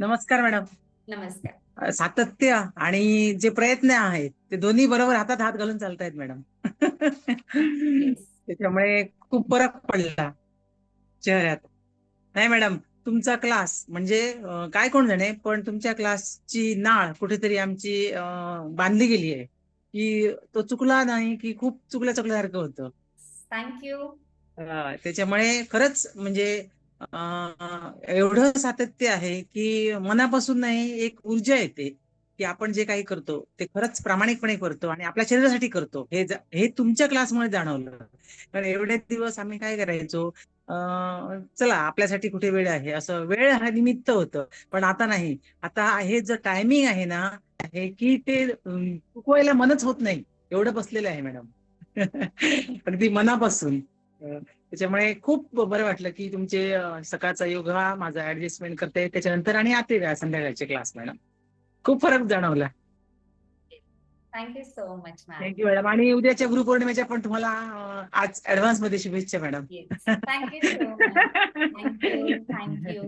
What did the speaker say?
नमस्कार मॅडम. नमस्कार. सातत्य आणि जे प्रयत्न आहेत ते दोन्ही बरोबर हातात हात घालून चालतायत मॅडम. Yes. त्याच्यामुळे खूप फरक पडला चेहऱ्यात. नाही मॅडम तुमचा क्लास म्हणजे काय कोण जाणे पण तुमच्या क्लासची नाळ कुठेतरी आमची बांधली गेली आहे की तो चुकला नाही की खूप चुकल्या चुकल्यासारखं होतं. थँक्यू त्याच्यामुळे खरंच म्हणजे एवढं सातत्य आहे की मनापासून नाही एक ऊर्जा येते की आपण जे काही करतो ते खरंच प्रामाणिकपणे करतो आणि आपल्या शरीरासाठी करतो. हे हे तुमच्या क्लासमुळे जाणवलं. कारण एवढे दिवस आम्ही काय करायचो चला आपल्यासाठी कुठे वेळ आहे? असं वेळ हा निमित्त होतं. पण आता नाही. आता हे जे टायमिंग आहे ना आहे की ते चुकवायला मनच होत नाही. एवढं बसलेलं आहे मॅडम. अगदी मनापासून. त्याच्यामुळे खूप बरं वाटलं की तुमचे सकाळचा योगा माझा ऍडजस्टमेंट करते. त्याच्यानंतर आणि आते संध्याकाळचे क्लास मॅडम. खूप फरक जाणवला. Thank you so much ma'am thank you madam आणि उद्याच्या गुरुपौर्णिमेच्या पण तुम्हाला आज ऍडव्हान्समध्ये शुभेच्छा मॅडम थँक्यू थँक्यू.